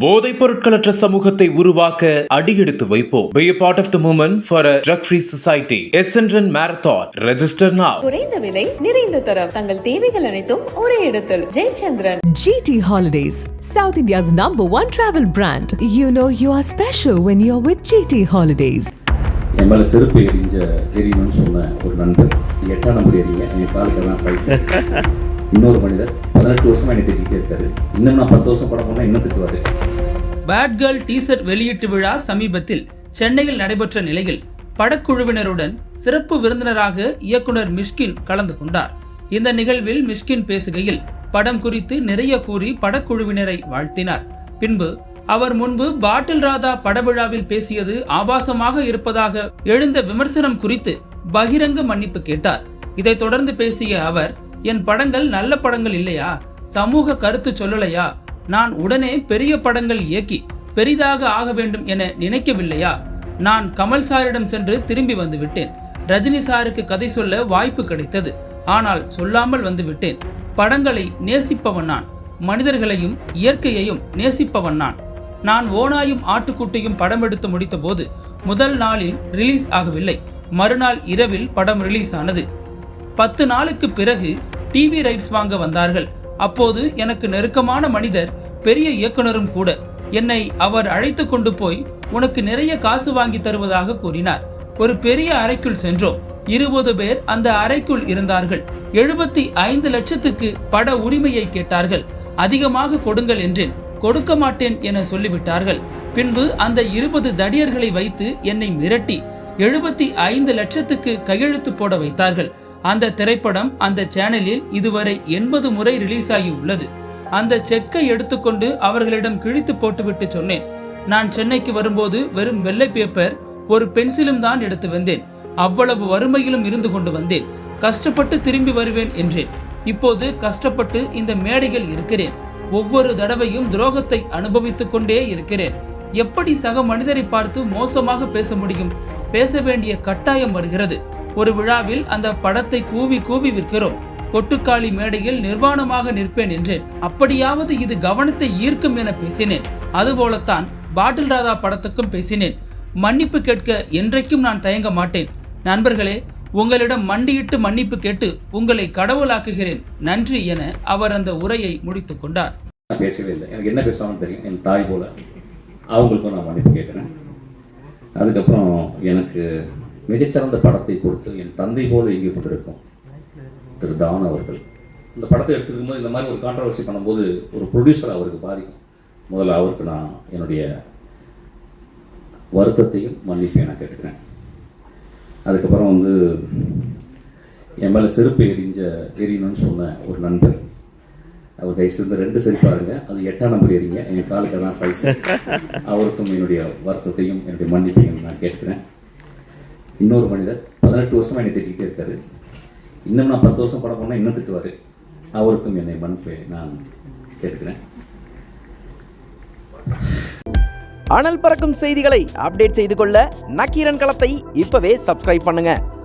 போதைப் பொருட்களற்ற சமூகத்தை உருவாக்க அடியெடுத்து வைப்போம் Be a part of the movement for a drug-free society. Essendon Marathon. Register now. குறைந்த விலை நிறைந்த தரம் தங்கள் தேவைகள் அனைத்தும் ஒரே இடத்தில் Jayachandran GT Holidays, South India's number one travel brand. You know you are special when you're with GT Holidays. என் மேலே செருப்பு எரிஞ்ச எரியணும்னு சொன்ன ஒரு நண்பர் எட்டாம் நம்பர் எறிங்க என் காலுக்கு தான் சைஸ் இன்னொரு மனிதர் பதினெட்டு வருஷமா என்னை திட்டிகிட்டே இருக்காரு இன்னும் நான் பத்து வருஷம் படம் போனால் இன்னும் திட்டுவாரு பேட் கேர்ள் டீசர் வெளியீட்டு விழா சமீபத்தில் சென்னையில் நடைபெற்ற நிலையில் படக்குழுவினருடன் சிறப்பு விருந்தினராக இயக்குனர் மிஷ்கின் கலந்து கொண்டார். இந்த நிகழ்வில் மிஷ்கின் பேசுகையில் படம் குறித்து நிறைய கூறி படக்குழுவினரை வாழ்த்தினார். பின்பு அவர் முன்பு பாட்டில் ராதா படவிழாவில் பேசியது ஆபாசமாக இருப்பதாக எழுந்த விமர்சனம் குறித்து பகிரங்க மன்னிப்பு கேட்டார். இதைத் தொடர்ந்து பேசிய அவர் என் படங்கள் நல்ல படங்கள் இல்லையா? சமூக கருத்து சொல்லலையா? நான் உடனே பெரிய படங்கள் இயக்கி பெரிதாக ஆக வேண்டும் என நினைக்கவில்லையா? நான் கமல் சாரிடம் சென்று திரும்பி வந்து விட்டேன் ரஜினி சாருக்கு கதை சொல்ல வாய்ப்பு கிடைத்தது. ஆனால் சொல்லாமல் வந்து விட்டேன் படங்களை நேசிப்பவன் நான். மனிதர்களையும் இயற்கையையும் நேசிப்பவன் நான். நான் ஓனாயும் ஆட்டுக்குட்டியும் படம் எடுத்து முடித்த போது முதல் நாளில் ரிலீஸ் ஆகவில்லை. மறுநாள் இரவில் படம் ரிலீஸ் ஆனது பத்து நாளுக்கு பிறகு டிவி ரைட்ஸ் வாங்க வந்தார்கள். அப்போது எனக்கு நெருக்கமான மனிதர் பெரிய இயக்குனரும் கூட என்னை அவர் அழைத்து கொண்டு போய் உனக்கு நிறைய காசு வாங்கி தருவதாக கூறினார். ஒரு பெரிய அறைக்குள் சென்றோம். இருபது பேர் அந்த அறைக்குள் இருந்தார்கள். எழுபத்தி ஐந்து லட்சத்துக்கு பட உரிமையை கேட்டார்கள். அதிகமாக கொடுங்கள் என்றேன். கொடுக்க மாட்டேன் என சொல்லிவிட்டார்கள். பின்பு அந்த இருபது தடியர்களை வைத்து என்னை மிரட்டி எழுபத்தி ஐந்து லட்சத்துக்கு கையெழுத்து போட வைத்தார்கள். அந்த திரைப்படம் அந்த சேனலில் இதுவரை எண்பது முறை ரிலீஸ் ஆகி உள்ளது அந்த செக்கை எடுத்துக்கொண்டு அவர்களிடம் கிழித்து போட்டுவிட்டு சொன்னேன். நான் சென்னைக்கு வரும்போது வெறும் வெள்ளை பேப்பர் ஒரு பென்சிலும் தான் எடுத்து வந்தேன். அவ்வளவு வறுமையிலும் இருந்து கொண்டு வந்தேன். கஷ்டப்பட்டு திரும்பி வருவேன் என்றேன். இப்போது கஷ்டப்பட்டு இந்த மேடையில் இருக்கிறேன். ஒவ்வொரு தடவையும் துரோகத்தை அனுபவித்துக் கொண்டே இருக்கிறேன். எப்படி சக மனிதரை பார்த்து மோசமாக பேச முடியும்? பேச வேண்டிய கட்டாயம் வருகிறது. ஒரு விழாவில் அந்த படத்தை கூவி கூவி விற்கிறோம். கொட்டுக்காளி மேடையில் நிர்வாணமாக நிற்பேன் என்றேன் அப்படியாவது இது கவனத்தை ஈர்க்கும் என பேசினேன். அதுபோலத்தான் பாட்டில் ராதா படத்துக்கும் பேசினேன். மன்னிப்பு கேட்க என்றைக்கும் நான் தயங்க மாட்டேன். நண்பர்களே உங்களிடம் மண்டியிட்டு மன்னிப்பு கேட்டு உங்களை கடவுளாக்குகிறேன். நன்றி என அவர் அந்த உரையை முடித்துக் கொண்டார். பேசவே இல்லை எனக்கு என்ன பேசுவாங்கன்னு தெரியும்? என் தாய் போல. அவங்களுக்கும் நான் மன்னிப்பு கேட்குறேன். அதுக்கப்புறம் எனக்கு மிகச்சிறந்த படத்தை கொடுத்து என் தந்தை போல இங்கே திரு தான் அவர்கள். இந்த படத்தை எடுத்துருக்கும் போது இந்த மாதிரி ஒரு கான்ட்ரவர்சி பண்ணும்போது ஒரு ப்ரொடியூசர் அவருக்கு பாதிக்கும். முதல்ல அவருக்கு நான் என்னுடைய வருத்தத்தையும் மன்னிப்பையும் நான் கேட்டுக்கிறேன். அதுக்கப்புறம் வந்து என் மேலே செருப்பு எரிஞ்ச எரியணும்னு சொன்ன ஒரு நண்பர். அவர் தயவுசெய்து ரெண்டு செருப்பு பாருங்க. அது எட்டாம் நம்பர் எரிங்க. எங்கள் காலுக்கு தான் சைஸ் அவருக்கும் என்னுடைய வருத்தத்தையும் என்னுடைய மன்னிப்பையும் நான் கேட்குறேன் இன்னொரு மனிதர் பதினெட்டு வருஷமாக என்னை திட்டிகிட்டே இருக்காரு. இன்னும் நான் பத்து வருஷம் படம் போனால் இன்னும் திட்டுவார். அவருக்கும் என்னை மன்னிப்பை நான் கேட்டுக்கிறேன். அனல் பறக்கும் செய்திகளை அப்டேட் செய்து கொள்ள நக்கீரன் களத்தை இப்பவே சப்ஸ்கிரைப் பண்ணுங்கள்